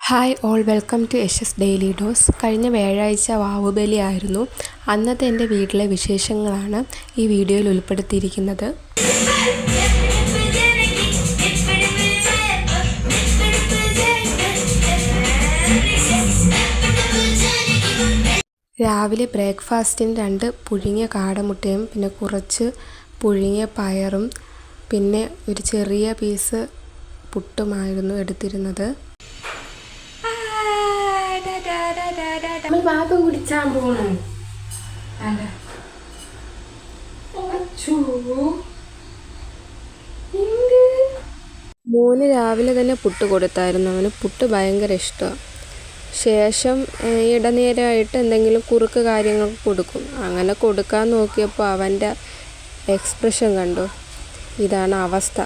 Hi all welcome to S daily dose കഴിഞ്ഞ വ്യാഴാഴ്ച വാവുബലി ആയിരുന്നു അന്നത്തെ എന്റെ വീട്ടിലെ വിശേഷങ്ങളാണ് ഈ വീഡിയോയിൽ ഉൾപ്പെടുത്തിയിരിക്കുന്നത്. രാവിലെ ബ്രേക്ക്ഫാസ്റ്റിന് രണ്ട് പുഴുങ്ങിയ കാടമുട്ടയും പിന്നെ കുറച്ച് പുഴുങ്ങിയ പയറും പിന്നെ ഒരു ചെറിയ പീസ് പുട്ടുമായിരുന്നു എടുത്തിരുന്നത്. നമ്മൾ കുടിച്ചാൻ പോണു. അല്ല മോന് രാവിലെ തന്നെ പുട്ട് കൊടുത്തായിരുന്നു. അവന് പുട്ട് ഭയങ്കര ഇഷ്ടമാണ് ശേഷം ഇടനേരമായിട്ട് എന്തെങ്കിലും കുറുക്ക് കാര്യങ്ങൾ കൊടുക്കും. അങ്ങനെ കൊടുക്കാൻ നോക്കിയപ്പോൾ അവന്റെ എക്സ്പ്രഷൻ കണ്ടു. ഇതാണ് അവസ്ഥ.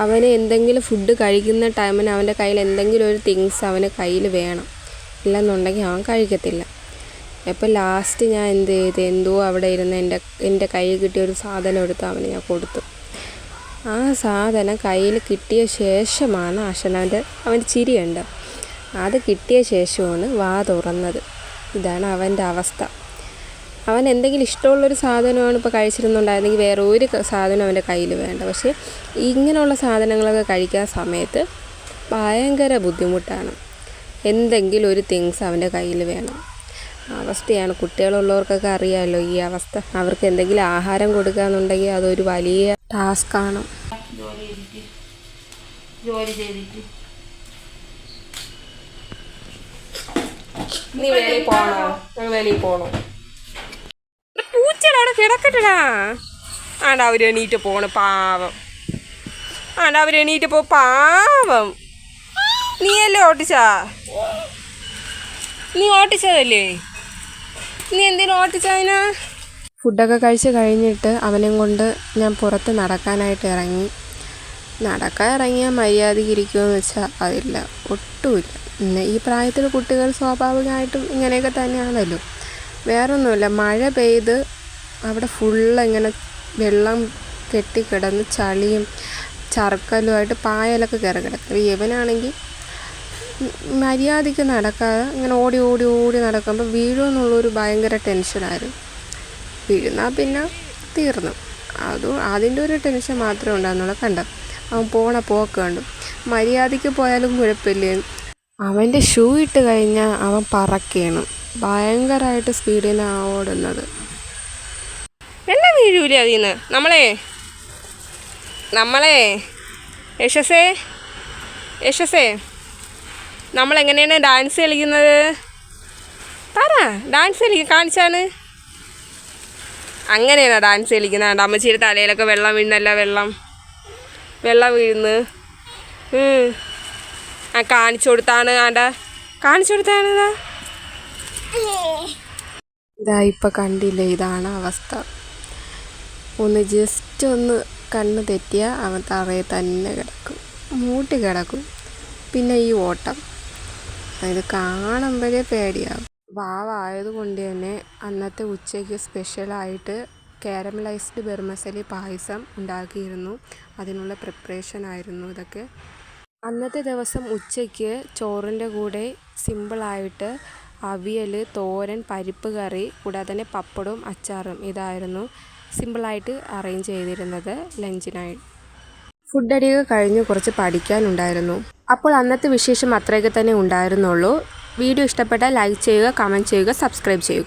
അവന് എന്തെങ്കിലും ഫുഡ് കഴിക്കുന്ന ടൈമിന് അവന്റെ കയ്യിൽ എന്തെങ്കിലും ഒരു തിങ്സ് അവന് കയ്യിൽ വേണം. ഇല്ലെന്നുണ്ടെങ്കിൽ അവൻ കഴിക്കത്തില്ല. അപ്പോൾ ലാസ്റ്റ് ഞാൻ എന്ത് ചെയ്ത് എന്തോ അവിടെ ഇരുന്ന് എന്റെ എന്റെ കയ്യിൽ കിട്ടിയ ഒരു സാധനം എടുത്ത് അവന് ഞാൻ കൊടുത്തു. ആ സാധനം കയ്യിൽ കിട്ടിയ ശേഷമാണ് അശനവന്റെ അവന്റെ ചിരിയുണ്ട്. അത് കിട്ടിയ ശേഷമാണ് വാ തുറന്നത്. ഇതാണ് അവന്റെ അവസ്ഥ. അവൻ എന്തെങ്കിലും ഇഷ്ടമുള്ളൊരു സാധനമാണ് ഇപ്പോൾ കഴിച്ചിരുന്നുണ്ടായിരുന്നെങ്കിൽ വേറെ ഒരു സാധനം അവന്റെ കയ്യിൽ വേണ്ട. പക്ഷേ ഇങ്ങനെയുള്ള സാധനങ്ങളൊക്കെ കഴിക്കാൻ സമയത്ത് ഭയങ്കര ബുദ്ധിമുട്ടാണ്. എന്തെങ്കിലും ഒരു തിങ്സ് അവന്റെ കയ്യിൽ വേണം. അവസ്ഥയാണ്. കുട്ടികളുള്ളവർക്കൊക്കെ അറിയാമല്ലോ ഈ അവസ്ഥ. അവർക്ക് എന്തെങ്കിലും ആഹാരം കൊടുക്കുകയെന്നുണ്ടെങ്കിൽ അതൊരു വലിയ ടാസ്ക്കാണ് ജോലി ചെയ്തിട്ട്. നീ വെളിയിൽ പോണോ? വെളിയിൽ പോണോ? കിടക്കട്ടടാ. ആണ്ട അവർ എണീറ്റ് പോണ് പാവം. ആണ്ട അവർ എണീറ്റ് പോ പാവം. നീയല്ലേ ഓട്ടിച്ചാ നീ ഓട്ടിച്ചതല്ലേ? നീ എന്തിനു ഓട്ടിച്ചതിനാ ഫുഡൊക്കെ കഴിച്ച് കഴിഞ്ഞിട്ട് അവനെയും കൊണ്ട് ഞാൻ പുറത്ത് നടക്കാനായിട്ട് ഇറങ്ങി. നടക്കാൻ ഇറങ്ങിയാൽ മര്യാദയ്ക്ക് ഇരിക്കുമെന്ന് വെച്ചാൽ അതില്ല ഒട്ടുമില്ല. പിന്നെ ഈ പ്രായത്തിൽ കുട്ടികൾ സ്വാഭാവികമായിട്ടും ഇങ്ങനെയൊക്കെ തന്നെയാണല്ലോ. വേറൊന്നുമില്ല മഴ പെയ്ത് അവിടെ ഫുള്ള് ഇങ്ങനെ വെള്ളം കെട്ടിക്കിടന്ന് ചളിയും ചർക്കലുമായിട്ട് പായലൊക്കെ കയറി കിടക്കും. ഇവനാണെങ്കിൽ മര്യാദയ്ക്ക് നടക്കാതെ ഇങ്ങനെ ഓടി ഓടി ഓടി നടക്കുമ്പോൾ വീഴുമെന്നുള്ളൊരു ഭയങ്കര ടെൻഷനായിരുന്നു. വീഴുന്നാൽ പിന്നെ തീർന്നു. അതും അതിന്റെ ഒരു ടെൻഷൻ മാത്രമേ ഉണ്ടായിരുന്നുള്ളൂ. കണ്ട? അവൻ പോണ പോക്ക് കണ്ടു. മര്യാദയ്ക്ക് പോയാലും കുഴപ്പമില്ലേ? അവന്റെ ഷൂ ഇട്ട് കഴിഞ്ഞാൽ അവൻ പറക്കുകയാണ് ഭയങ്കരമായിട്ട് സ്പീഡിനാണ് ഓടുന്നത്. വീഴൂലേ അതിൽ നിന്ന് നമ്മളെ? നമ്മളെ? യശസേ യശസേ നമ്മളെങ്ങനെയാണ് ഡാൻസ് കളിക്കുന്നത്? പറ ഡാൻസ് കളിക്കും കാണിച്ചാണ്. അങ്ങനെയാണ് ഡാൻസ് കളിക്കുന്നത്? അമ്മച്ചിയുടെ തലയിലൊക്കെ വെള്ളം വീഴുന്നല്ല വെള്ളം. വെള്ളം വീഴുന്നു. ആ കാണിച്ചു കൊടുത്താണ് ആണ്ട കാണിച്ചു കൊടുത്താണ് ഇതാ ഇപ്പം കണ്ടില്ലേ ഇതാണ് അവസ്ഥ. ഒന്ന് ജസ്റ്റ് ഒന്ന് കണ്ണ് തെറ്റിയാൽ അവൻ തറയിൽ തന്നെ കിടക്കും. മൂട്ടി കിടക്കും. പിന്നെ ഈ ഓട്ടം. അത് കാണുമ്പോഴേ പേടിയാകും വാവായതുകൊണ്ട് തന്നെ അന്നത്തെ ഉച്ചയ്ക്ക് സ്പെഷ്യലായിട്ട് കാരമലൈസ്ഡ് ബെർമസലി പായസം ഉണ്ടാക്കിയിരുന്നു. അതിനുള്ള പ്രിപ്പറേഷൻ ആയിരുന്നു ഇതൊക്കെ. അന്നത്തെ ദിവസം ഉച്ചയ്ക്ക് ചോറിന്റെ കൂടെ സിമ്പിളായിട്ട് അവിയൽ തോരൻ പരിപ്പ് കറി കൂടാതെ തന്നെ പപ്പടവും അച്ചാറും ഇതായിരുന്നു. സിമ്പിളായിട്ട് അറേഞ്ച് ചെയ്തിരുന്നത് ലഞ്ചിനായി. ഫുഡ് അടിയൊക്കെ കഴിഞ്ഞ് കുറച്ച് പഠിക്കാനുണ്ടായിരുന്നു. അപ്പോൾ അന്നത്തെ വിശേഷം അത്രയൊക്കെ തന്നെ ഉണ്ടായിരുന്നുള്ളൂ. വീഡിയോ ഇഷ്ടപ്പെട്ടാൽ ലൈക്ക് ചെയ്യുക കമന്റ് ചെയ്യുക സബ്സ്ക്രൈബ് ചെയ്യുക.